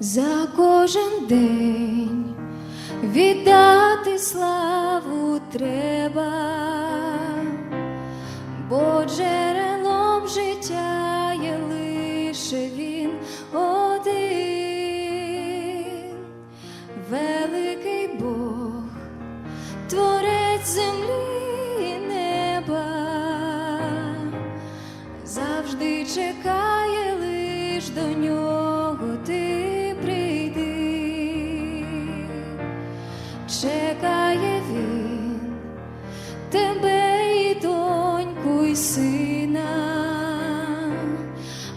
за кожен день. Віддати славу треба, бо джерелом життя є лише він один, великий Бог, творець землі неба, завжди чекає лиш до нього чекає він тебе і доньку, і сина,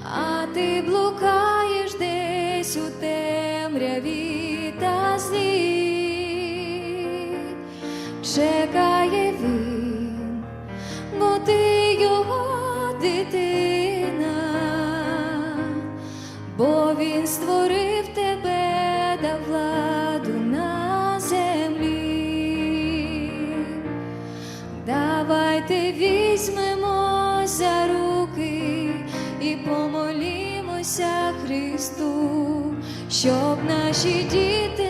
а ти блукаєш десь у темряві та злі, чекає він, бо ти його дитина, бо він створив тебе, Давайте візьмемо за руки і помолімося Христу, щоб наші діти,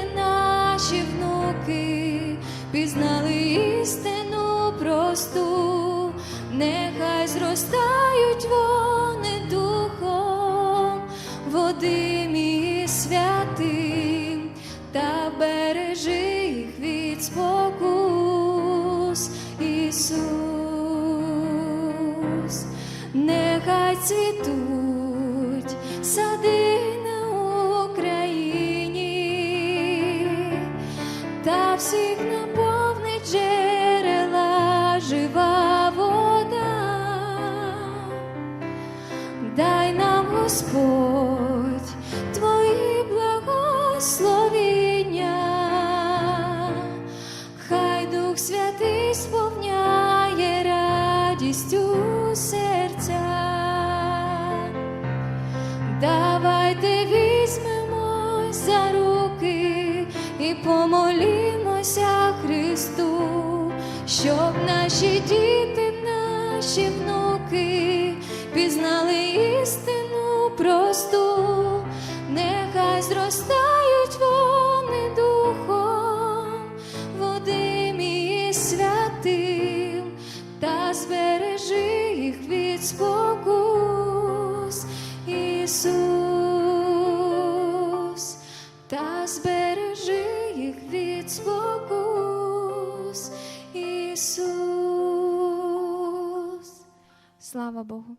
Ісус, нехай цвітуть сади на Україні, та всіх наповнить джерела жива вода. Дай нам, Господь, Твої благословіння, хай Дух Святий сповняє радістю помолімося Христу, щоб наші діти, наші внуки пізнали істину просту, нехай зростають вони духом, Водимі святим, та збережи їх від спокус, Ісус, та збережи Слава Богу.